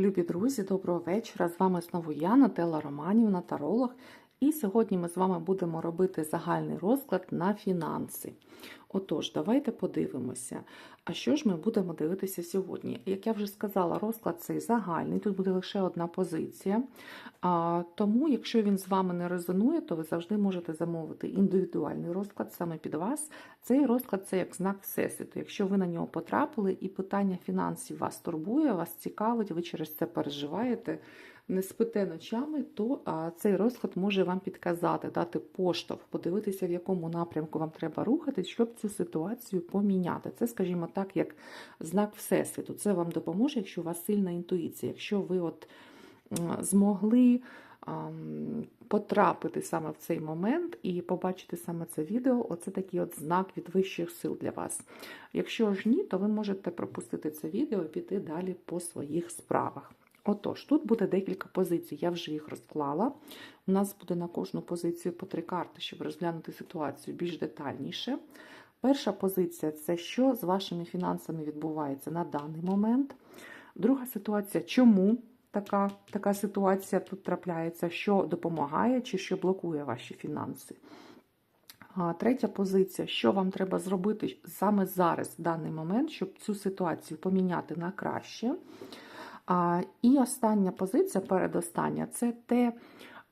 Любі друзі, доброго вечора. З вами знову я, Нателла Романівна, таролог. І сьогодні ми з вами будемо робити загальний розклад на фінанси. Отож, давайте подивимося. А що ж ми будемо дивитися сьогодні? Як я вже сказала, розклад цей загальний, тут буде лише одна позиція. А, Тому, якщо він з вами не резонує, то ви завжди можете замовити індивідуальний розклад саме під вас. Цей розклад це як знак Всесвіту. Якщо ви на нього потрапили і питання фінансів вас турбує, вас цікавить, ви через це переживаєте, не спите ночами, то а, цей розклад може вам підказати, дати поштовх, подивитися, в якому напрямку вам треба рухати, щоб цю ситуацію поміняти. Це, скажімо так, як знак Всесвіту. Це вам допоможе, якщо у вас сильна інтуїція, якщо ви от змогли потрапити саме в цей момент і побачити саме це відео, оце такий от знак від вищих сил для вас. Якщо ж ні, то ви можете пропустити це відео і піти далі по своїх справах. Отож, тут буде декілька позицій, я вже їх розклала. У нас буде на кожну позицію по три карти, щоб розглянути ситуацію більш детальніше. Перша позиція це що з вашими фінансами відбувається на даний момент. Друга ситуація, чому така, така ситуація тут трапляється, що допомагає чи що блокує ваші фінанси. А Третя позиція, що вам треба зробити саме зараз, в даний момент, щоб цю ситуацію поміняти на краще. А, І остання позиція, передостання, це те,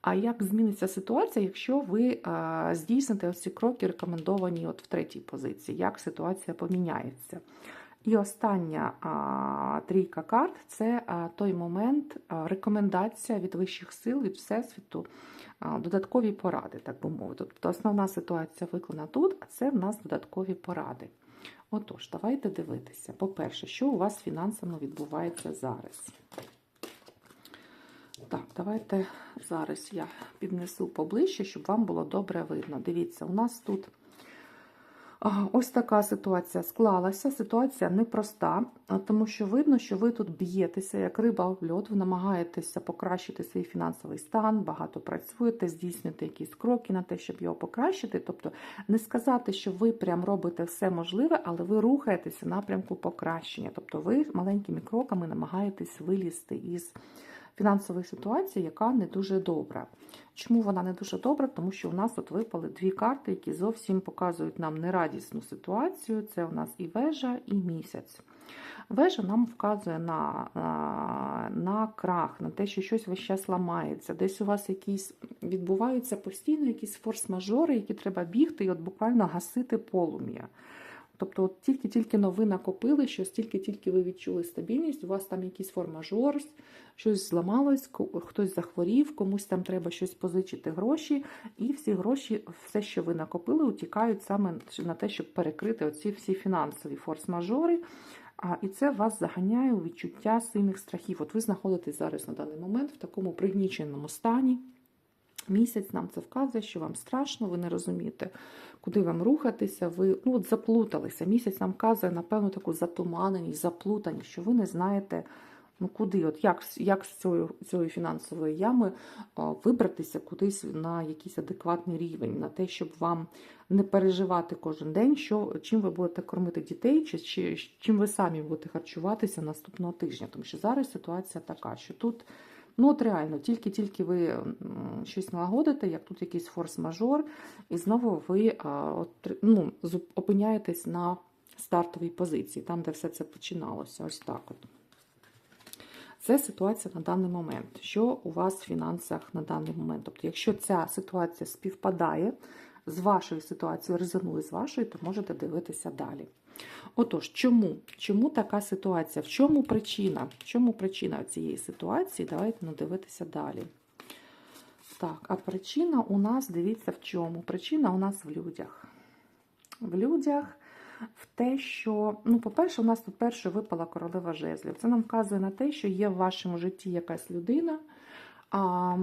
а як зміниться ситуація, якщо ви здійсните ці кроки, рекомендовані от в третій позиції, як ситуація поміняється. І остання а, трійка карт це а, той момент, а, рекомендація від вищих сил, від Всесвіту, а, додаткові поради, так би мовити. Тобто основна ситуація виклана тут, а це в нас додаткові поради. Отож, давайте дивитися. По-перше, що у вас фінансово відбувається зараз? Так, давайте зараз я піднесу поближче, щоб вам було добре видно. Дивіться, у нас тут ось така ситуація склалася. Ситуація непроста, тому що видно, що ви тут б'єтеся, як риба в льот, ви намагаєтеся покращити свій фінансовий стан, багато працюєте, здійснюєте якісь кроки на те, щоб його покращити. Тобто не сказати, що ви прям робите все можливе, але ви рухаєтеся в напрямку покращення. Тобто ви маленькими кроками намагаєтесь вилізти із фінансової ситуації, яка не дуже добра. Чому вона не дуже добра? Тому що у нас тут випали дві карти, які зовсім показують нам нерадісну ситуацію. Це у нас і вежа, і місяць. Вежа нам вказує на на, на крах, на те, що щось весь час ламається. Десь у вас якісь відбуваються постійно якісь форс-мажори, які треба бігти і от буквально гасити полум'я. Тобто, от тільки-тільки ви накопили, що тільки-тільки ви відчули стабільність, у вас там якийсь формажор, щось зламалось, хтось захворів, комусь там треба щось позичити гроші, і всі гроші, все, що ви накопили, утікають саме на те, щоб перекрити оці всі фінансові форс-мажори. А, І це вас заганяє у відчуття сильних страхів. От ви знаходитесь зараз на даний момент в такому пригніченому стані. Місяць нам це вказує, що вам страшно, ви не розумієте, куди вам рухатися, ви ну, от заплуталися. Місяць нам вказує, напевно, таку затуманеність, заплутаність, що ви не знаєте, ну куди, от як як з цієї, цієї фінансової ями вибратися кудись на якийсь адекватний рівень, на те, щоб вам не переживати кожен день, що, чим ви будете кормити дітей, чи, чи чим ви самі будете харчуватися наступного тижня. Тому що зараз ситуація така, що тут. Ну, от реально, тільки-тільки ви щось налагодите, як тут якийсь форс-мажор, і знову ви ну, опиняєтесь на стартовій позиції, там, де все це починалося. Ось так от. Це ситуація на даний момент. Що у вас в фінансах на даний момент? Тобто, якщо ця ситуація співпадає з вашою ситуацією, резонує з вашою, то можете дивитися далі. Отож, чому? Чому така ситуація? В чому причина? В чому причина цієї ситуації? Давайте ну, дивитися далі. Так, а причина у нас, дивіться, в чому? Причина у нас в людях. В людях в те, що, ну, по-перше, у нас тут перше випала королева жезлів. Це нам вказує на те, що є в вашому житті якась людина, а,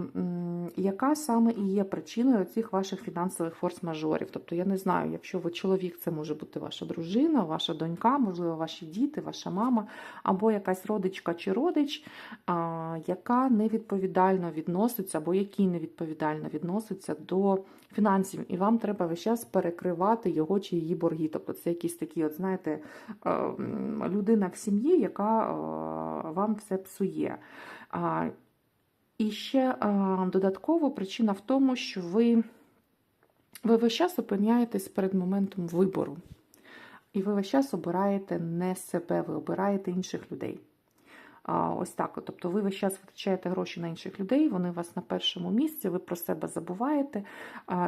яка саме і є причиною цих ваших фінансових форс-мажорів. Тобто, я не знаю, якщо ви чоловік, це може бути ваша дружина, ваша донька, можливо, ваші діти, ваша мама, або якась родичка чи родич, а, яка невідповідально відноситься, або який невідповідально відноситься до фінансів, і вам треба весь час перекривати його чи її борги. Тобто це якісь такі, от знаєте, людина в сім'ї, яка вам все псує. І ще додатково причина в тому, що ви, ви весь час опиняєтесь перед моментом вибору. І ви весь час обираєте не себе, ви обираєте інших людей. Ось так. Тобто ви весь час витрачаєте гроші на інших людей, вони у вас на першому місці, ви про себе забуваєте,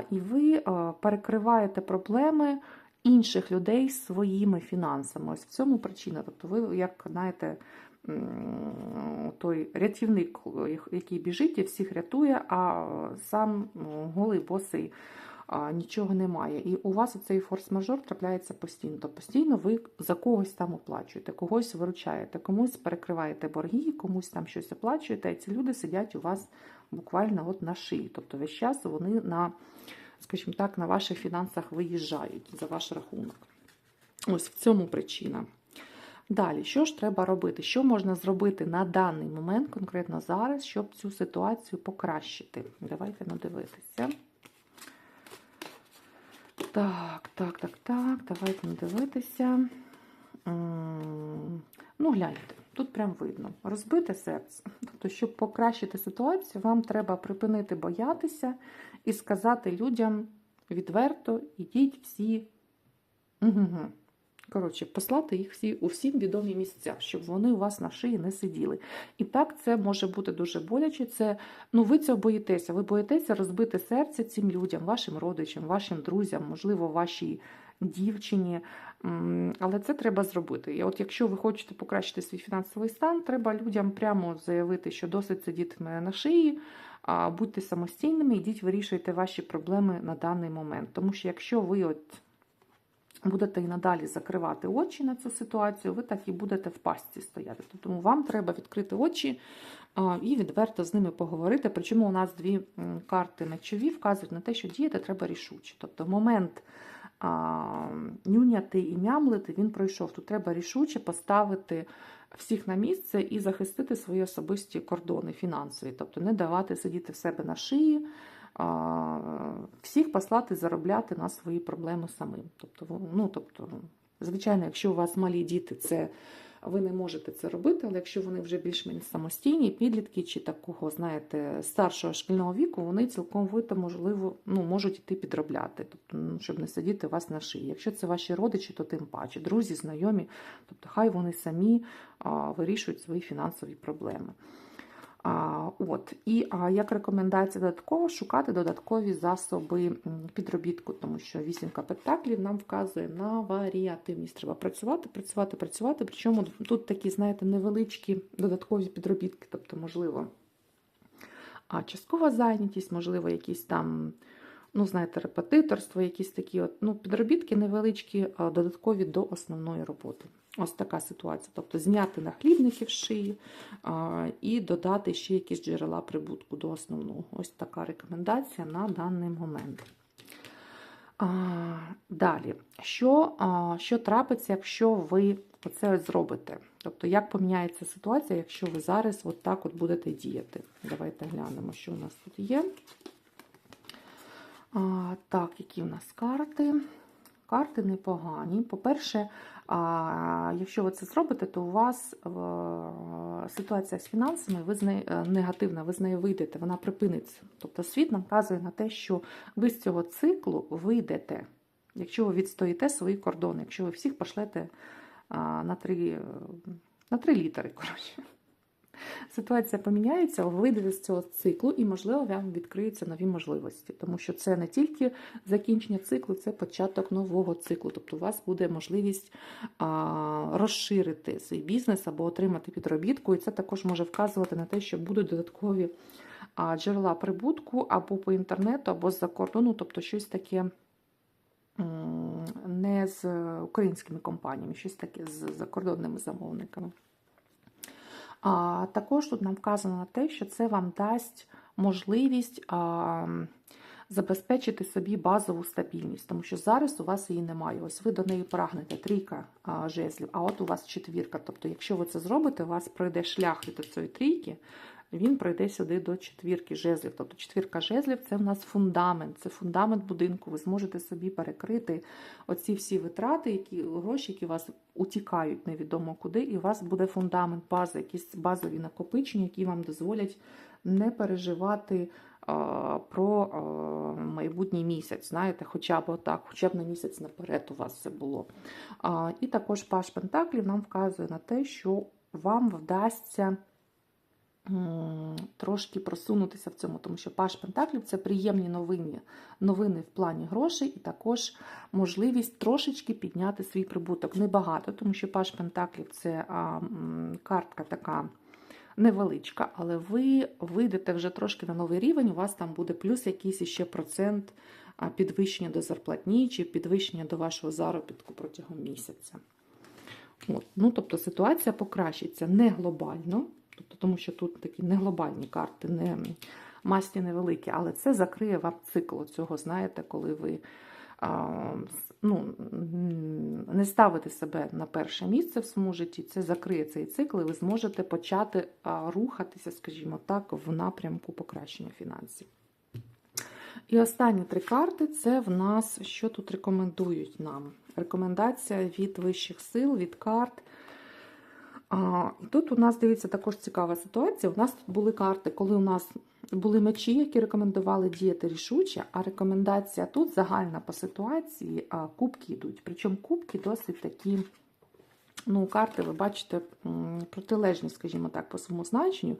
і ви перекриваєте проблеми інших людей своїми фінансами. Ось в цьому причина. Тобто ви, як знаєте, той рятівник, який біжить і всіх рятує, а сам голий босий нічого немає. І у вас цей форс-мажор трапляється постійно. Тобто постійно ви за когось там оплачуєте, когось виручаєте, комусь перекриваєте борги, комусь там щось оплачуєте, і ці люди сидять у вас буквально от на шиї. Тобто весь час вони на, скажімо так, на ваших фінансах виїжджають за ваш рахунок. Ось в цьому причина. Далі, що ж треба робити? Що можна зробити на даний момент, конкретно зараз, щоб цю ситуацію покращити? Давайте надивитися. Так, так, так, так, давайте надивитися. Ну, гляньте, тут прям видно. Розбите серце. Тобто, щоб покращити ситуацію, вам треба припинити боятися і сказати людям відверто, ідіть всі. Угу. Коротше, послати їх всі у всім відомі місця, щоб вони у вас на шиї не сиділи. І так це може бути дуже боляче. Це ну ви цього боїтеся. Ви боїтеся розбити серце цим людям, вашим родичам, вашим друзям, можливо, вашій дівчині. Але це треба зробити. І от якщо ви хочете покращити свій фінансовий стан, треба людям прямо заявити, що досить сидіти на шиї. Будьте самостійними, ідіть, вирішуйте ваші проблеми на даний момент. Тому що якщо ви от будете і надалі закривати очі на цю ситуацію, ви так і будете в пастці стояти. Тому вам треба відкрити очі і відверто з ними поговорити. Причому у нас дві карти мечові вказують на те, що діяти треба рішуче. Тобто момент а, нюняти і мямлити він пройшов. Тут треба рішуче поставити всіх на місце і захистити свої особисті кордони фінансові, тобто не давати сидіти в себе на шиї. Всіх послати заробляти на свої проблеми самим. Тобто, ну, тобто, звичайно, якщо у вас малі діти, це ви не можете це робити, але якщо вони вже більш-менш самостійні, підлітки чи такого, знаєте, старшого шкільного віку, вони цілковито можливо ну, можуть іти підробляти, тобто, ну, щоб не сидіти у вас на шиї. Якщо це ваші родичі, то тим паче, друзі, знайомі, тобто хай вони самі а, вирішують свої фінансові проблеми. От. І а, як рекомендація додатково шукати додаткові засоби підробітку, тому що вісімка пентаклів нам вказує на варіативність. Треба працювати, працювати, працювати. Причому тут такі, знаєте, невеличкі додаткові підробітки, тобто, можливо, а, часткова зайнятість, можливо, якісь там. Ну, знаєте, репетиторство, якісь такі от, ну, підробітки невеличкі, додаткові до основної роботи. Ось така ситуація. Тобто зняти нахлібників з шиї а, і додати ще якісь джерела прибутку до основного. Ось така рекомендація на даний момент. А, далі, що, а, що трапиться, якщо ви оце зробите? Тобто, як поміняється ситуація, якщо ви зараз от так от будете діяти? Давайте глянемо, що у нас тут є. А, так, які у нас карти? Карти непогані. По-перше, якщо ви це зробите, то у вас е, ситуація з фінансами ви з нею, е, негативна, ви з нею вийдете, вона припиниться. Тобто світ нам вказує на те, що ви з цього циклу вийдете, якщо ви відстоїте свої кордони, якщо ви всіх пошлете на три, е, на три літери. коротше. Ситуація поміняється, ви вийдете з цього циклу, і, можливо, вам відкриються нові можливості, тому що це не тільки закінчення циклу, це початок нового циклу. Тобто у вас буде можливість а, розширити свій бізнес або отримати підробітку, і це також може вказувати на те, що будуть додаткові а, джерела прибутку або по інтернету, або з-за кордону, тобто щось таке. Не з українськими компаніями, щось таке з закордонними замовниками. А також тут нам вказано на те, що це вам дасть можливість а, забезпечити собі базову стабільність, тому що зараз у вас її немає. Ось ви до неї прагнете трійка а, жезлів, а от у вас четвірка. Тобто, якщо ви це зробите, у вас пройде шлях від цієї трійки, він пройде сюди до четвірки жезлів. Тобто четвірка жезлів це в нас фундамент, це фундамент будинку. Ви зможете собі перекрити оці всі витрати, які гроші, які у вас утікають невідомо куди, і у вас буде фундамент, база, якісь базові накопичення, які вам дозволять не переживати про майбутній місяць. Знаєте, хоча б отак, хоча б на місяць наперед у вас це було. І також Паш Пентаклів нам вказує на те, що вам вдасться трошки просунутися в цьому, тому що Паш Пентаклів це приємні новини, новини в плані грошей, і також можливість трошечки підняти свій прибуток. Небагато, тому що Паш Пентаклів це а, картка така невеличка, але ви вийдете вже трошки на новий рівень, у вас там буде плюс якийсь іще процент підвищення до зарплатні чи підвищення до вашого заробітку протягом місяця. От. Ну, тобто ситуація покращиться не глобально, тобто, тому що тут такі не глобальні карти, не масті невеликі, але це закриє вам цикл цього, знаєте, коли ви ну, не ставите себе на перше місце в своєму житті, це закриє цей цикл, і ви зможете почати рухатися, скажімо так, в напрямку покращення фінансів. І останні три карти це в нас, що тут рекомендують нам? Рекомендація від вищих сил, від карт. А, тут у нас дивіться також цікава ситуація. У нас тут були карти, коли у нас були мечі, які рекомендували діяти рішуче, а рекомендація тут загальна по ситуації, а кубки йдуть. Причому кубки досить такі. Ну, карти, ви бачите, протилежні, скажімо так, по своєму значенню,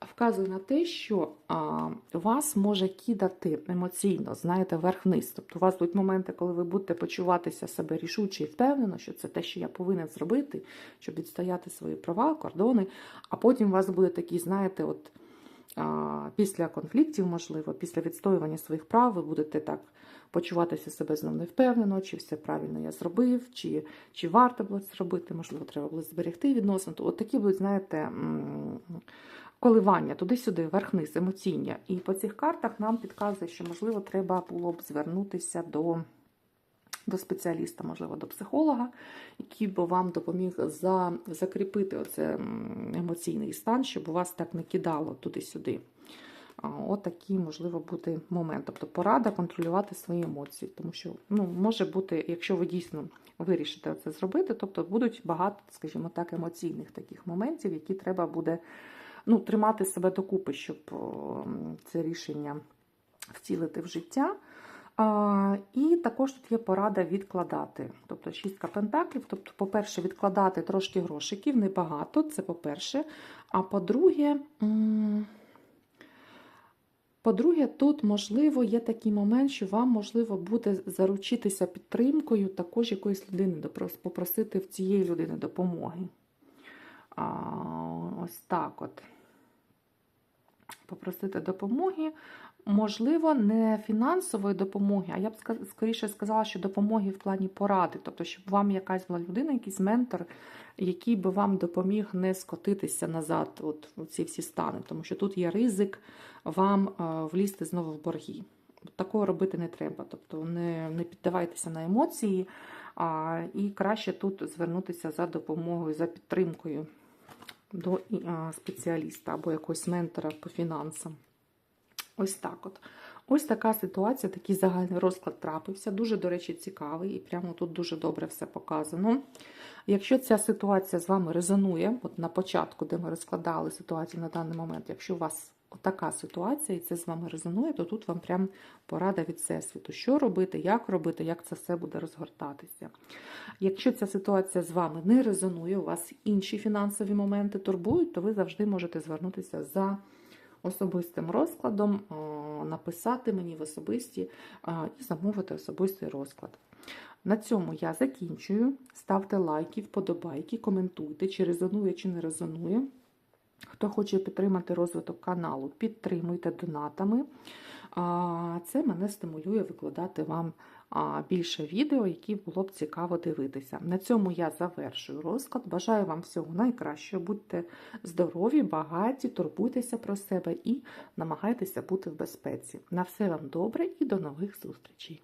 вказує на те, що а, вас може кидати емоційно, знаєте, вверх-вниз. Тобто у вас будуть моменти, коли ви будете почуватися себе рішуче і впевнено, що це те, що я повинен зробити, щоб відстояти свої права, кордони. А потім у вас буде такий, знаєте, от а, після конфліктів, можливо, після відстоювання своїх прав, ви будете так почуватися себе знов невпевнено, чи все правильно я зробив, чи, чи варто було це зробити, можливо, треба було зберегти відносини. От такі будуть, знаєте, коливання туди-сюди, вверх-вниз, емоційні. І по цих картах нам підказує, що, можливо, треба було б звернутися до. До спеціаліста, можливо, до психолога, який би вам допоміг за, закріпити оце емоційний стан, щоб вас так не кидало туди-сюди. А, От можливо, бути момент. Тобто порада контролювати свої емоції. Тому що ну, може бути, якщо ви дійсно вирішите це зробити, тобто будуть багато, скажімо так, емоційних таких моментів, які треба буде ну, тримати себе докупи, щоб це рішення втілити в життя. А, і також тут є порада відкладати. Тобто шістка пентаклів. Тобто, по-перше, відкладати трошки грошиків, небагато, це по-перше. А по-друге, м, по-друге, тут, можливо, є такий момент, що вам можливо буде заручитися підтримкою також якоїсь людини, попросити в цієї людини допомоги. А, ось так от. Попросити допомоги. Можливо, не фінансової допомоги, а я б скоріше сказала, що допомоги в плані поради. Тобто, щоб вам якась була людина, якийсь ментор, який би вам допоміг не скотитися назад, от у ці всі стани. Тому що тут є ризик вам е, влізти знову в борги. Такого робити не треба. Тобто не, не піддавайтеся на емоції, а, і краще тут звернутися за допомогою, за підтримкою до спеціаліста або якогось ментора по фінансам. Ось так от. Ось така ситуація, такий загальний розклад трапився. Дуже, до речі, цікавий, і прямо тут дуже добре все показано. Якщо ця ситуація з вами резонує, от на початку, де ми розкладали ситуацію на даний момент, якщо у вас така ситуація і це з вами резонує, то тут вам прям порада від всесвіту, що робити, як робити, як це все буде розгортатися. Якщо ця ситуація з вами не резонує, у вас інші фінансові моменти турбують, то ви завжди можете звернутися за особистим розкладом, написати мені в особисті і замовити особистий розклад. На цьому я закінчую. Ставте лайки, вподобайки, коментуйте, чи резонує, чи не резонує. Хто хоче підтримати розвиток каналу, підтримуйте донатами. Це мене стимулює викладати вам більше відео, які було б цікаво дивитися. На цьому я завершую розклад. Бажаю вам всього найкращого. Будьте здорові, багаті, турбуйтеся про себе і намагайтеся бути в безпеці. На все вам добре і до нових зустрічей!